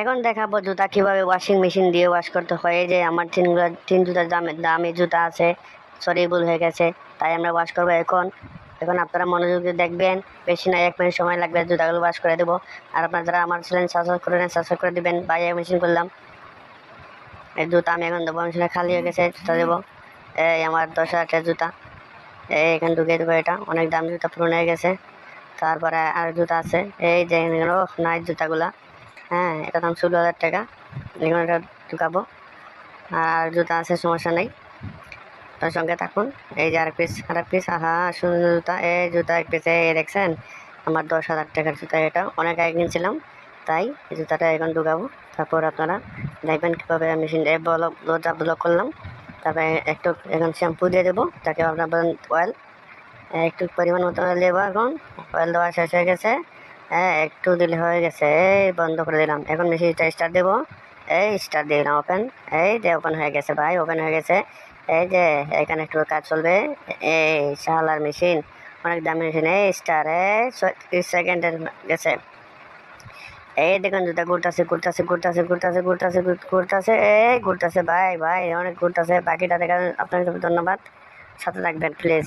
এখন দেখাবো জুতা কীভাবে ওয়াশিং মেশিন দিয়ে ওয়াশ করতে হয়। যে আমার তিনগুলো তিন জুতার দামে, দামি জুতা আছে সরি ভুল হয়ে গেছে, তাই আমরা ওয়াশ করব এখন। এখন আপনারা মনোযোগ দিয়ে দেখবেন, বেশি না এক মিনিট সময় লাগবে জুতাগুলো ওয়াশ করে দেবো। আর আপনারা যারা আমার চ্যানেল সাবস্ক্রাইব করে নেন সাবস্ক্রাইব করে দেবেন বাই এক মেশিন করলাম এই জুতা আমি এখন দেবো মেশিনে খালি হয়ে গেছে, জুতা দেবো এই আমার দশ হাজার জুতা। এই এখানে ঢুকিয়ে দেবো এটা, অনেক দাম জুতা পুরনো হয়ে গেছে। তারপরে আর জুতা আছে, এই যে নাইট জুতাগুলা। হ্যাঁ এটা দাম ষোলো হাজার টাকা। এখন এটা ঢুকাবো। আর জুতা আছে, সমস্যা নেই। তার সঙ্গে থাকুন। এই যে আর পিস আর পিস আহা, সুন্দর জুতা। এই জুতা এক পিস এই দেখছেন? আমার দশ হাজার টাকার জুতা এটা। অনেক আগে কিনছিলাম, তাই জুতাটা এখন ঢুকাবো। তারপর আপনারা দেখবেন কীভাবে মেশিন ব্লক দরজা ব্লক করলাম। তারপরে একটু এখন শ্যাম্পু দিয়ে দেবো। তাকে আপনার বলেন অয়েল একটু পরিমাণ মতো অয়েল দেবো এখন। অয়েল দেওয়া শেষ হয়ে গেছে। হ্যাঁ একটু দিলে হয়ে গেছে। এই বন্ধ করে দিলাম। এখন মেশিনটা স্টার্ট দেবো। এই স্টার্ট দিয়ে দিলাম ওপেন এই যে ওপেন হয়ে গেছে ভাই ওপেন হয়ে গেছে। এই যে এখানে একটু কাজ চলবে। এই শালার মেশিন অনেক দামি মেশিন এই স্টার এই সেকেন্ডের গেছে। এই দেখুন জুতা ঘুরতেছে ঘুরতেছে ঘুরতেছে ঘুরতেছে ঘুরতেছে ঘুরতেছে, এই ঘুরতেছে। ভাই ভাই, অনেক ঘুরতেছে। বাকিটা দেখার আপনাকে ধন্যবাদ। সাথে থাকবেন প্লিজ